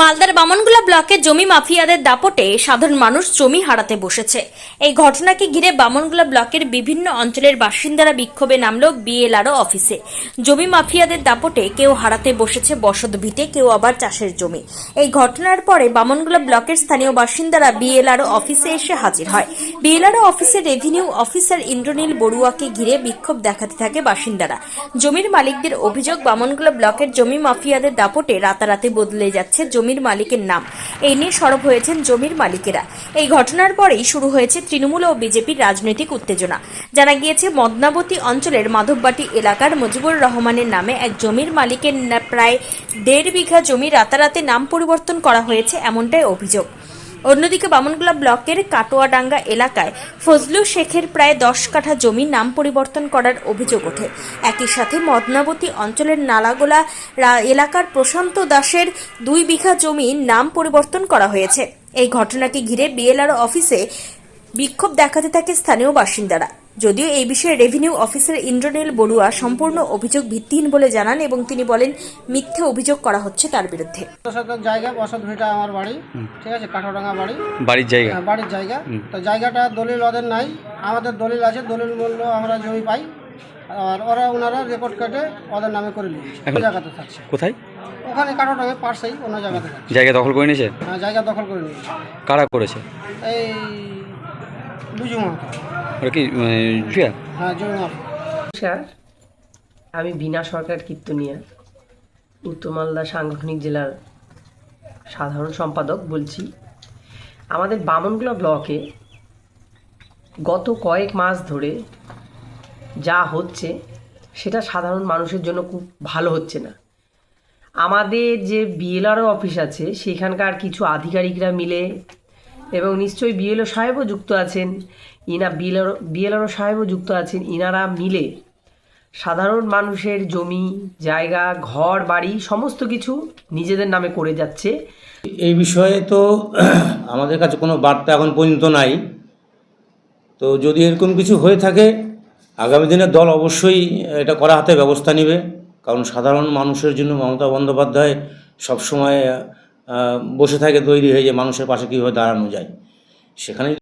মালদার বামনগুলা ব্লকে জমি মাফিয়াদের দাপটে সাধারণ মানুষ জমি হারাতে বসেছে। এই ঘটনাকে ঘিরে বামনগুলা ব্লকের বিভিন্ন অঞ্চলের বাসিন্দারা বিক্ষোভে নামল বিএলআরও অফিসে। জমি মাফিয়াদের দাপটে কেউ হারাতে বসেছে বসত ভিটে, কেউ আবার চাষের জমি। এই ঘটনার পরে বামনগুলা ব্লকের স্থানীয় বাসিন্দারা বিএলআরও অফিসে এসে হাজির হয়। বিএলআরও অফিসে রেভিনিউ অফিসার ইন্দ্রনীল বড়ুয়াকে ঘিরে বিক্ষোভ দেখাতে থাকে বাসিন্দারা। জমির মালিকদের অভিযোগ, বামনগুলা ব্লকের জমি মাফিয়াদের দাপটে রাতারাতি বদলে যাচ্ছে জমির মালিকের নাম। এই নিয়ে সরব হয়েছেন জমির মালিকেরা। এই ঘটনার পরেই শুরু হয়েছে তৃণমূল ও বিজেপির রাজনৈতিক উত্তেজনা। জানা গিয়েছে, মদনাবতী অঞ্চলের মাধববাটি এলাকার মুজিবুর রহমানের নামে এক জমির মালিকের প্রায় দেড় বিঘা জমি রাতারাতে নাম পরিবর্তন করা হয়েছে এমনটাই অভিযোগ। অন্যদিকে বামনগোলা ব্লকের কাটোয়াডাঙ্গা এলাকায় ফজলু শেখের প্রায় দশ কাঠা জমি নাম পরিবর্তন করার অভিযোগ ওঠে। একই সাথে মদনাবতী অঞ্চলের নালাগোলা এলাকার প্রশান্ত দাসের দুই বিঘা জমি নাম পরিবর্তন করা হয়েছে। এই ঘটনাকে ঘিরে বিএলআর অফিসে বিক্ষোভ দেখাতে থাকে স্থানীয় বাসিন্দারা। যদিও এই বিষয়ে রেভিনিউ অফিসার ইন্দ্রনীল বড়ুয়া সম্পূর্ণ অভিযোগ ভিত্তিহীন বলে জানান এবং তিনি বলেন মিথ্যে অভিযোগ করা হচ্ছে তার বিরুদ্ধে। জায়গা বসত ভিটা আমার বাড়ি ঠিক আছে কাঠোডাঙ্গা বাড়ি। বাড়ির জায়গা? হ্যাঁ, বাড়ির জায়গা। তো জায়গাটা দলিল ওদের নাই আমাদের দলিল আছে দলিল মূল্য আমরা জমি পাই আর ওরা ওনারা রেকর্ড কেটে ওদের নামে করে নিয়েছে। জায়গাতে থাকছে। কোথায়? ওখানে কাঠোডাঙ্গে পার্সেই অন্য জায়গাতে জায়গা দখল করে নিয়েছে? হ্যাঁ, জায়গা দখল করে নিয়েছে। কারা করেছে? এই বিজু মাহাতো ওরা কি জুয়া? হ্যাঁ নমস্কার আমি বিনা সরকার কীর্তনিয়া উত্তর মালদা সাংগঠনিক জেলার সাধারণ সম্পাদক বলছি। আমাদের বামনগোলা ব্লকে গত কয়েক মাস ধরে যা হচ্ছে সেটা সাধারণ মানুষের জন্য খুব ভালো হচ্ছে না। আমাদের যে বিএলআরও অফিস আছে সেখানকার কিছু আধিকারিকরা মিলে এবং নিশ্চয়ই বিএলও সাহেবও যুক্ত আছেন। ইনা বিএলআর বিএলআরও সাহেবও যুক্ত আছেন। ইনারা মিলে সাধারণ মানুষের জমি, জায়গা, ঘর, বাড়ি, সমস্ত কিছু নিজেদের নামে করে যাচ্ছে। এই বিষয়ে তো আমাদের কাছে কোনো বার্তা এখন পর্যন্ত নাই। তো যদি এরকম কিছু হয়ে থাকে, আগামী দিনে দল অবশ্যই এটা করা হাতে ব্যবস্থা নেবে। কারণ সাধারণ মানুষের জন্য মমতা বন্দ্যোপাধ্যায় সবসময় বসে থাকে তৈরি হয়ে যে মানুষের পাশে কীভাবে দাঁড়ানো যায়। সেখানে